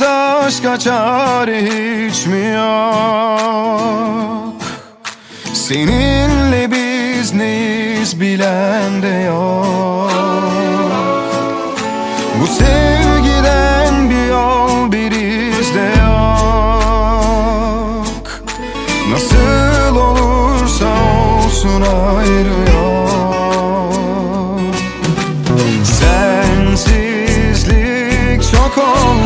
başka çare hiç mi yok? Seninle biz neyiz bilen de yok. Bu sevgiden bir yol bir iz de yok. Nasıl olursa olsun ayrı Sensizlik çok oldu